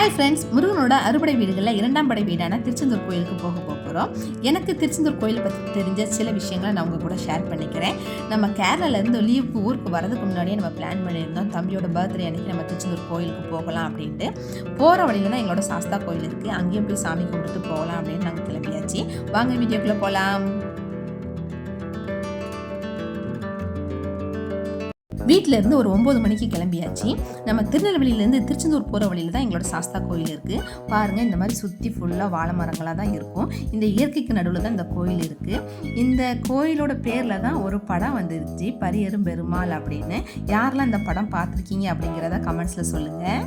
Hi friends முருகனோட அறுபடை வீடுகளில் இரண்டாம் படை வீடான திருச்செந்தூர் கோயிலுக்கு போக போகிறோம் எனக்கு திருச்செந்தூர் கோயிலை பற்றி தெரிஞ்ச சில விஷயங்களை நான் உங்கள் கூட ஷேர் பண்ணிக்கிறேன். நம்ம கேரளாலேருந்து லீவுக்கு ஊருக்கு வரதுக்கு முன்னாடியே நம்ம பிளான் பண்ணியிருந்தோம். தம்பியோட பர்த்டே அன்னைக்கு நம்ம திருச்செந்தூர் கோயிலுக்கு போகலாம் அப்படின்ட்டு. போகிற வழியில் தான் எங்களோட சாஸ்தா கோயில் இருக்குது அங்கேயும் போய் சாமி கும்பிட்டுட்டு போகலாம் அப்படின்னு நாங்கள் கிளம்பியாச்சு. வாங்க வீடியோக்குள்ளே போகலாம் வீட்டிலேருந்து ஒரு ஒம்பது மணிக்கு கிளம்பியாச்சு. நம்ம திருநெல்வேலியிலேருந்து திருச்செந்தூர் போகிற வழியில் தான் எங்களோட சாஸ்தா கோயில் இருக்குது பாருங்கள் இந்த மாதிரி சுற்றி ஃபுல்லாக வாழை மரங்களாக தான் இருக்கும். இந்த இயற்கைக்கு நடுவில் தான் இந்த கோயில் இருக்குது இந்த கோயிலோட பேரில் தான் ஒரு படம் வந்துருச்சு பரியரும் பெருமாள் அப்படின்னு. யாரெல்லாம் இந்த படம் பார்த்துருக்கீங்க அப்படிங்கிறத கமெண்ட்ஸில் சொல்லுங்கள்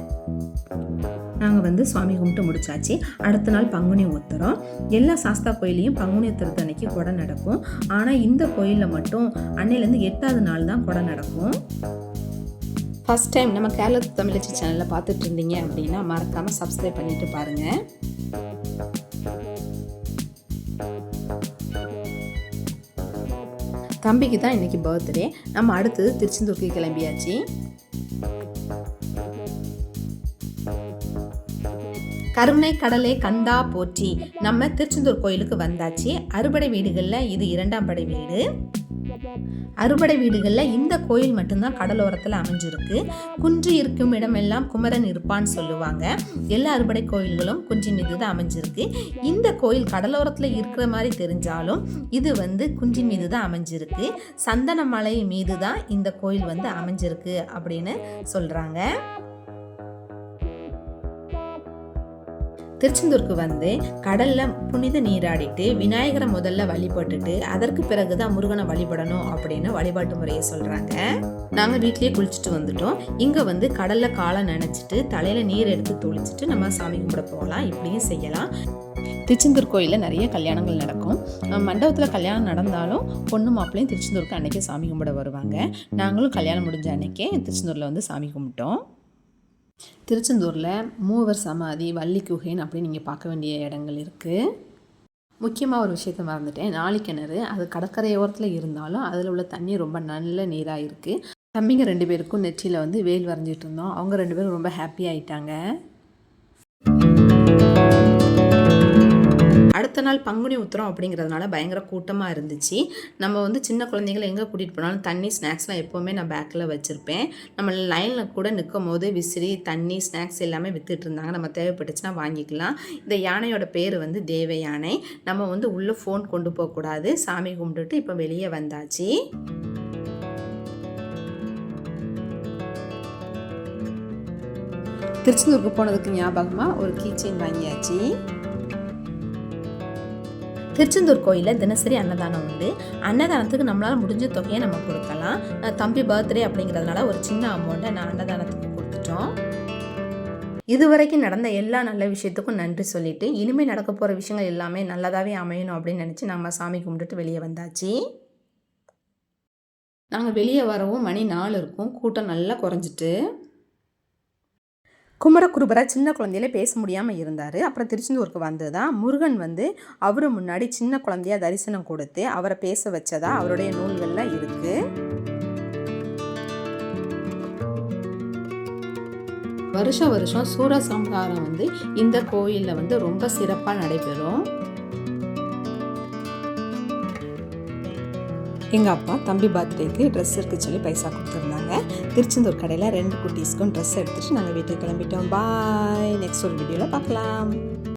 நாங்கள் வந்து சுவாமி கும்பிட்டு முடிச்சாச்சு. அடுத்த நாள் பங்குனி உத்தரம். எல்லா சாஸ்தா கோயிலையும் பங்குனி உத்தரத்து அன்னைக்கு கொடை நடக்கும். ஆனால் இந்த கோயிலில் மட்டும் அன்னையிலேருந்து எட்டாவது நாள் தான் கொடை நடக்கும். ஃபஸ்ட் டைம் நம்ம கேரள தமிழச்சி சேனலில் பார்த்துட்டு இருந்தீங்க அப்படின்னா மறக்காமல் சப்ஸ்கிரைப் பண்ணிட்டு பாருங்கள் தம்பிக்கு தான் இன்னைக்கு பர்த்டே நம்ம அடுத்தது திருச்செந்தூருக்கு கிளம்பியாச்சு. கருணை கடலை கந்தா போற்றி. நம்ம திருச்செந்தூர் கோயிலுக்கு வந்தாச்சு. அறுபடை வீடுகளில் இது இரண்டாம் படை வீடு. அறுபடை வீடுகளில் இந்த கோயில் மட்டும்தான் கடலோரத்தில் அமைஞ்சிருக்கு. குன்று இருக்கும் இடமெல்லாம் குமரன் இருப்பான்னு சொல்லுவாங்க. எல்லா அறுபடை கோயில்களும் குன்றின் மீது தான் அமைஞ்சிருக்கு. இந்த கோயில் கடலோரத்தில் இருக்கிற மாதிரி தெரிஞ்சாலும் இது வந்து குன்றின் மீது தான் அமைஞ்சிருக்கு. சந்தனமலை மீது தான் இந்த கோயில் வந்து அமைஞ்சிருக்கு அப்படின்னு சொல்கிறாங்க திருச்செந்தூருக்கு வந்து கடல்ல புனித நீராடிட்டு விநாயகரை முதல்ல வழிபட்டுட்டு அதற்கு பிறகு தான் முருகனை வழிபடணும் அப்படின்னு வழிபாட்டு முறையை சொல்றாங்க. நாங்க வீட்லயே குளிச்சுட்டு வந்துட்டோம். இங்க வந்து கடல்ல காலை நினைச்சிட்டு தலையில நீர் எடுத்து தொளிச்சிட்டு நம்ம சாமி கும்பிட போகலாம். இப்படியும் செய்யலாம். திருச்செந்தூர் கோயிலில் நிறைய கல்யாணங்கள் நடக்கும். மண்டபத்தில் கல்யாணம் நடந்தாலும் பொண்ணு மாப்பிள்ளையும் திருச்செந்தூருக்கு அன்றைக்கே சாமி கும்பிட வருவாங்க. நாங்களும் கல்யாணம் முடிஞ்ச அன்றைக்கே திருச்செந்தூரில் வந்து சாமி கும்பிட்டோம். திருச்செந்தூரில் மூவர் சமாதி வள்ளி குகைன்னு அப்படின்னு நீங்கள் பார்க்க வேண்டிய இடங்கள் இருக்குது முக்கியமாக ஒரு விஷயத்த மறந்துட்டேன். நாளிக்கிணறு அது கடற்கரையோரத்தில் இருந்தாலும் அதில் உள்ள தண்ணி ரொம்ப நல்ல நீராக இருக்குது தம்பிங்க ரெண்டு பேருக்கும் நெற்றியில் வந்து வேல் வரைஞ்சிட்டு இருந்தோம். அவங்க ரெண்டு பேரும் ரொம்ப ஹாப்பி நாள் பங்குனி உத்தரம் அப்படிங்கிறதுனால பயங்கர கூட்டமாக இருந்துச்சு. நம்ம வந்து சின்ன குழந்தைங்களை எங்கே கூட்டிகிட்டு போனாலும் தண்ணி ஸ்நாக்ஸ்லாம் எப்போவுமே நான் பேக்கில் வச்சுருப்பேன். நம்ம லைனில் கூட நிற்கும் போது விசிறி தண்ணி ஸ்நாக்ஸ் எல்லாமே விற்றுட்டு இருந்தாங்க. நம்ம தேவைப்பட்டுச்சுன்னா வாங்கிக்கலாம். இந்த யானையோட பேர் வந்து தேவ யானை நம்ம வந்து உள்ளே ஃபோன் கொண்டு போகக்கூடாது சாமி கும்பிட்டுட்டு இப்போ வெளியே வந்தாச்சு. திருச்செந்தூருக்கு போனதுக்கு ஞாபகமாக ஒரு கீ வாங்கியாச்சு. திருச்செந்தூர் கோயிலில் தினசரி அன்னதானம் உண்டு அன்னதானத்துக்கு நம்மளால் முடிஞ்ச தொகையை நம்ம கொடுக்கலாம். தம்பி பர்த்டே அப்படிங்கிறதுனால ஒரு சின்ன அமௌண்ட்டை நான் அன்னதானத்துக்கு கொடுத்துட்டோம். இதுவரைக்கும் நடந்த எல்லா நல்ல விஷயத்துக்கும் நன்றி சொல்லிட்டு இனிமேல் நடக்க போகிற விஷயங்கள் எல்லாமே நல்லதாகவே அமையணும் அப்படின்னு நினச்சி நம்ம சாமி கும்பிட்டுட்டு வெளியே வந்தாச்சு. நாங்கள் வெளியே வரவும் மணி நாலு இருக்கும். கூட்டம் நல்லா குறைஞ்சிட்டு. குமரகுருபரா சின்ன குழந்தையில பேச முடியாமல் இருந்தார். அப்புறம் திருச்செந்தூருக்கு வந்து தான் முருகன் வந்து அவரு முன்னாடி சின்ன குழந்தையாக தரிசனம் கொடுத்து அவரை பேச வச்சதா? அவருடைய நூல்களில் இருக்குது வருஷம் வருஷம் சூரசம்ஹாரம் வந்து இந்த கோயிலில் வந்து ரொம்ப சிறப்பாக நடைபெறும். எங்கள் அப்பா தம்பி பர்த்டேக்கு ட்ரெஸ் இருக்கு சொல்லி பைசா கொடுத்துருந்தாங்க. திருச்செந்தூர் கடையில் ரெண்டு குட்டீஸ்க்கும் ட்ரெஸ் எடுத்துகிட்டு நாங்கள் வீட்டுக்கு கிளம்பிட்டோம். பாய் நெக்ஸ்ட் ஒரு வீடியோவில் பார்க்கலாம்